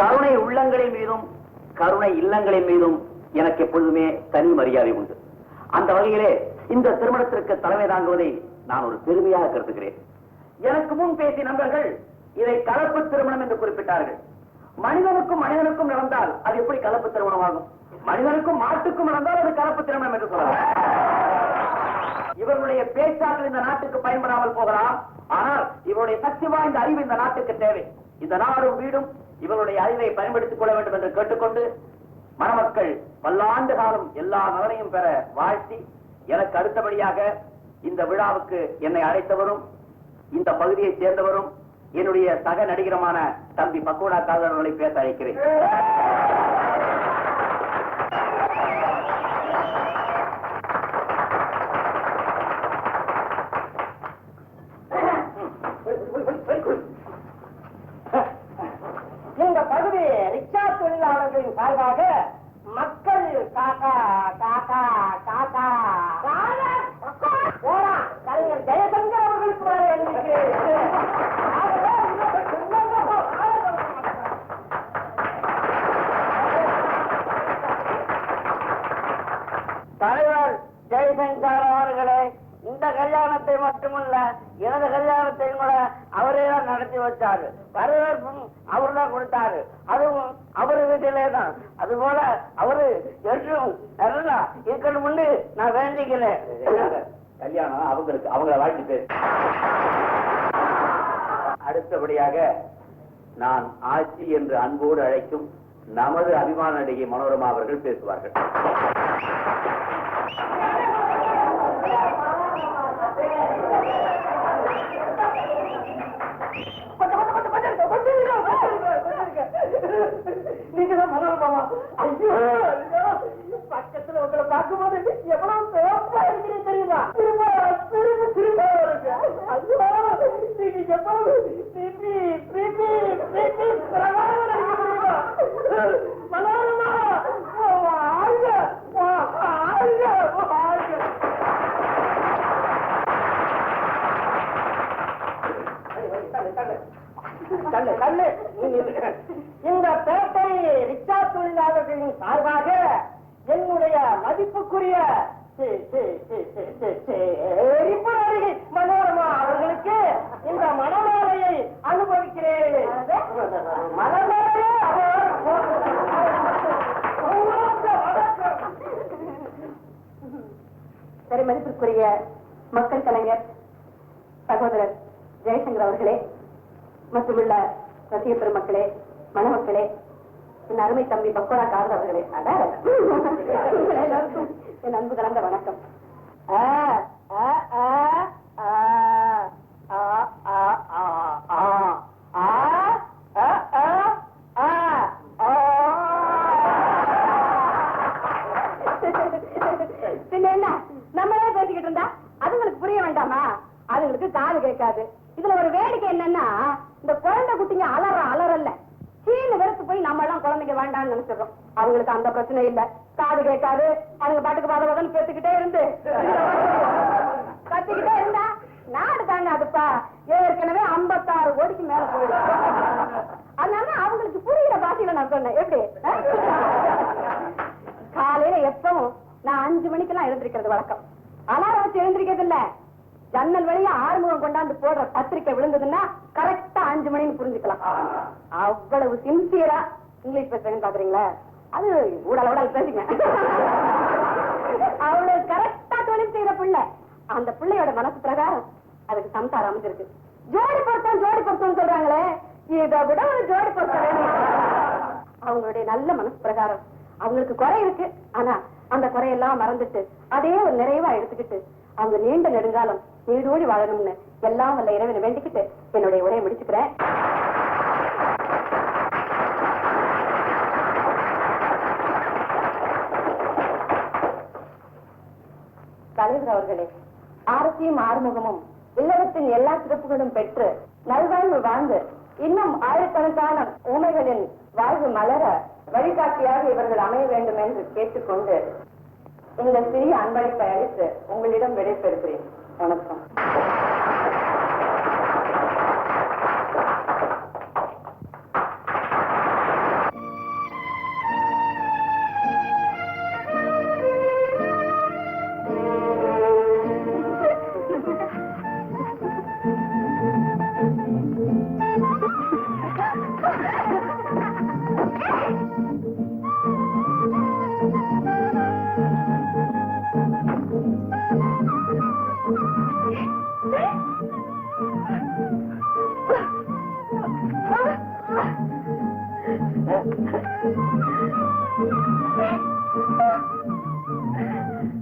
கருணை உள்ளங்களின் மீதும் கருணை இல்லங்களின் மீதும் எனக்கு எப்பொழுதுமே தனி மரியாதை உண்டு. அந்த வகையிலே இந்த திருமணத்திற்கு தலைமை தாங்குவதை நான் ஒரு பெருமையாக கருதுகிறேன். எனக்கு முன் பேசிய நண்பர்கள் இதை கலப்பு திருமணம் என்று குறிப்பிட்டார்கள். மனிதனுக்கும் மனிதனுக்கும் நடந்தால் அது எப்படி கலப்பு திருமணம் ஆகும் மனிதனுக்கும் மாட்டுக்கும் நடந்தால் அது கலப்பு திருமணம் என்று சொல்லலாம். இவர்களுடைய பேச்சாற்றல் இந்த நாட்டுக்கு பயன்படாமல் போகலாம். ஆனால் இவருடைய சக்தி வாய்ந்த அறிவு இந்த நாட்டுக்கு தேவை. இந்த நாடும் வீடும் இவருடைய அறிவை பயன்படுத்திக் கொள்ள வேண்டும் என்று கேட்டுக்கொண்டு மணமக்கள் பல்லாண்டு காலம் எல்லா நலனையும் பெற வாழ்த்தி எனக்கு அடுத்தபடியாக இந்த விழாவுக்கு என்னை அழைத்தவரும் இந்த பகுதியை சேர்ந்தவரும் என்னுடைய சக நடிகரமான தம்பி பக்கோடா காதலர்களை பேச அழைக்கிறேன் இந்த பகுதி ரிக்ஷா தொழிலாளர்களின் சார்பாக மக்கள் காக்கா காக்கா காக்கா போடா, கலைஞர் ஜெயசங்கர் அவர்களுக்கு வர எழுதியிருக்கிறேன். ஆகவே, உங்களுக்கு இன்னொரு தலைவர் ஜெய்சங்கர் இந்த கல்யாணத்தை மட்டுமல்ல எனது கல்யாணத்தையும் கூட அவரே தான் நடத்தி வச்சாரு. வரவேற்பும் அவர் தான் கொடுத்தாரு. அதுவும் அவரு வீட்டிலே தான். அது போல அவரு என்றும் நல்லா இருக்கணும்னு நான் வேண்டிக்கிறேன். கல்யாணம் அவங்களுக்கு அவங்கள வாழ்த்து அடுத்தபடியாக நான் ஆட்சி என்று அன்போடு அழைக்கும் நமது அபிமான நடிகை மனோரமா அவர்கள் பேசுவார்கள். இந்த பேட்டை ரிக்ஷா தொழிலாளர்களின் சார்பாக என்னுடைய மதிப்புக்குரிய மனோரமா அவர்களுக்கு இந்த மனமாலையை அனுபவிக்கிறேன். மனமாலையே சரி மதிப்பிற்குரிய மக்கள் கலைஞர் சகோதரர் ஜெயசங்கர் அவர்களே மற்றும் உள்ள ரசிக பெருமக்களே மணமக்களே என் அருமை தம்பி பக்கோடா காதல் அவர்களே அதான் என் அன்பு கலந்த வணக்கம் பின்ன நம்மளே பேசிக்கிட்டு இருந்தா அதுங்களுக்கு புரிய வேண்டாமா அதுங்களுக்கு காது கேட்காது இதுல ஒரு வேடிக்கை என்னன்னா இந்த குழந்தை குட்டிங்க அலற அலறல்ல சீனு வெறுத்து போய் நம்ம எல்லாம் குழந்தைங்க வேண்டாம்னு நினைச்சிடறோம். அவங்களுக்கு அந்த பிரச்சனை இல்ல. காது கேட்காது. அவங்க பாட்டுக்கு பாத பதன்னு பேசிக்கிட்டே இருந்து. கத்திக்கிட்டே இருந்தா நாடு தாங்க அதுப்பா. ஏற்கனவே ஐம்பத்தாறு கோடிக்கு மேல போயிடும் அதனால அவங்களுக்கு புரியுற பாஷையில நான் சொன்னேன். எப்படி? காலையில எப்பவும் நான் அஞ்சு மணிக்கெல்லாம் எழுந்திருக்கிறது வழக்கம். அலாரம் வச்சு எழுந்திருக்கிறது இல்ல ஜன்னல் வழியா ஆறுமுகம் கொண்டாந்து போடுற பத்திரிக்கை விழுந்ததுன்னா கரெக்ட் அஞ்சு மணின்னு புரிஞ்சுக்கலாம். அவ்வளவு சின்சியரா இங்கிலீஷ் பேசுறேன்னு பாக்குறீங்களா அது ஊடல ஊடல் பேசுங்க. அவ்வளவு கரெக்டா தொழில் செய்யற பிள்ளை. அந்த பிள்ளையோட மனசு பிரகாரம் அதுக்கு சம்சாரம் அமைஞ்சிருக்கு. ஜோடி பொருத்தம் ஜோடி பொருத்தம் சொல்றாங்களே இதை விட ஒரு ஜோடி பொருத்தம் அவங்களுடைய நல்ல மனசு பிரகாரம். அவங்களுக்கு குறை இருக்கு. ஆனா அந்த குறையெல்லாம் மறந்துட்டு அதே ஒரு நிறைவா எடுத்துக்கிட்டு அவங்க நீண்ட நெடுங்காலம் நீடோடி வாழணும்னு எல்லாம் வல்ல இறைவனை வேண்டிக்கிட்டு என்னுடைய உரையை முடிச்சுக்கிறேன். தலைவர் அவர்களே ஆரத்தியும் ஆறுமுகமும் இல்லறத்தின் எல்லா சிறப்புகளும் பெற்று நல்வாழ்வு வாழ்ந்து இன்னும் ஆயிரக்கணக்கான ஊமைகளின் வாழ்வு மலர வழிகாட்டியாக இவர்கள் அமைய வேண்டும் என்று கேட்டுக்கொண்டு இந்த சிறிய அன்பளிப்பை அளித்து உங்களிடம் விடைபெறுகிறேன். வணக்கம். うん。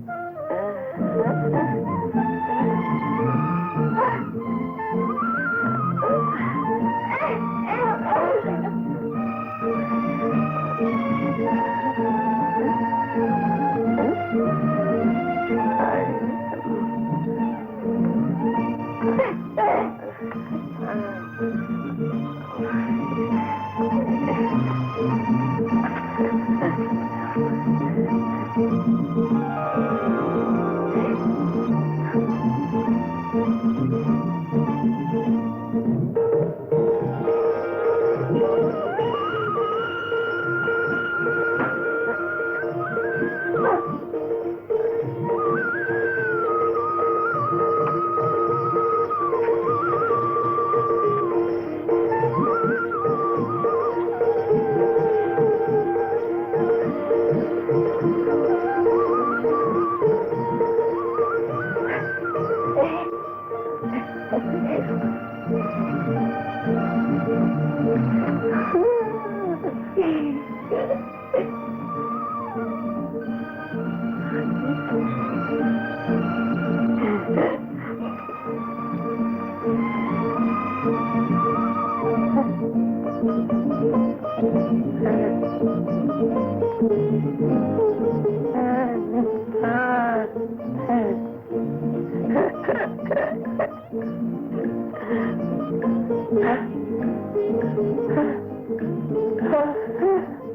Ah!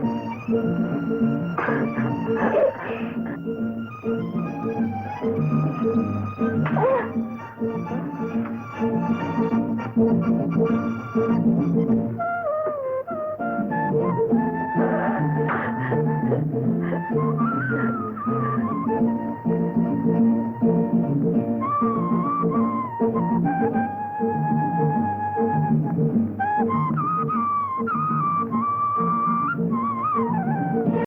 Thank you.